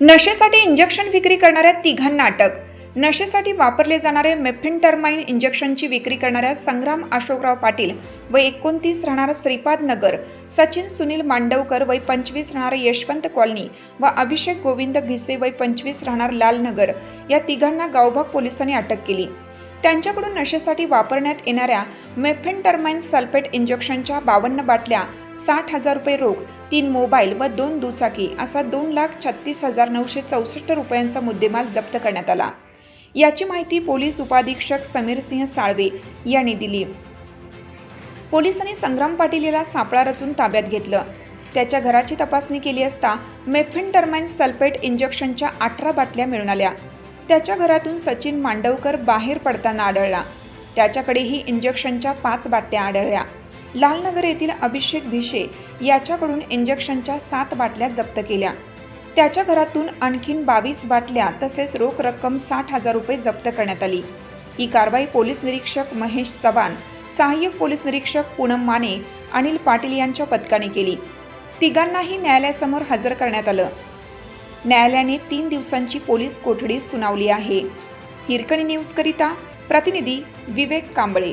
नशेसाठी injection विक्री करणाऱ्या तिघांना अटक. नशेसाठी वापरले जाणारे मेफिनटरमाइन इंजेक्शनची विक्री करणाऱ्या संग्राम अशोकराव पाटील व एकोणतीस राहणारा श्रीपाद नगर सचिन सुनील मांडवकर वय पंचवीस राहणारा यशवंत कॉलनी व अभिषेक गोविंद भिसे वय पंचवीस राहणार लाल नगर या तिघांना गावभाग पोलिसांनी अटक केली. त्यांच्याकडून नशेसाठी वापरण्यात येणाऱ्या मेफेनटरमाइन सल्फेट इंजेक्शनच्या बावन्न बाटल्या साठ हजार रुपये रोख तीन मोबाईल व दोन दुचाकी असा दोन लाख छत्तीस हजार नऊशे चौसष्ट रुपयांचा मुद्देमाल जप्त करण्यात आला. याची माहिती पोलीस उपाधीक्षक समीर सिंह साळवे यांनी दिली. पोलिसांनी संग्राम पाटील याला सापळा रचून ताब्यात घेतलं. त्याच्या घराची तपासणी केली असता मेफिनटरमाइन सल्फेट इंजेक्शनच्या अठरा बाटल्या मिळून आल्या त्याच्या घरातून सचिन मांडवकर बाहेर पडताना आढळला. त्याच्याकडेही इंजेक्शनच्या पाच बाटल्या आढळल्या. लालनगर येथील अभिषेक भिशे याच्याकडून इंजेक्शनच्या सात बाटल्या जप्त केल्या. त्याच्या घरातून आणखीन बावीस बाटल्या तसेच रोख रक्कम साठ हजार रुपये जप्त करण्यात आली. ही कारवाई पोलीस निरीक्षक महेश चव्हाण सहाय्यक पोलीस निरीक्षक पूनम माने अनिल पाटील यांच्या पथकाने केली. तिघांनाही न्यायालयासमोर हजर करण्यात आलं. न्यायालयाने तीन दिवसांची पोलीस कोठडी सुनावली आहे. हिरकणी न्यूजकरिता प्रतिनिधी विवेक कांबळे.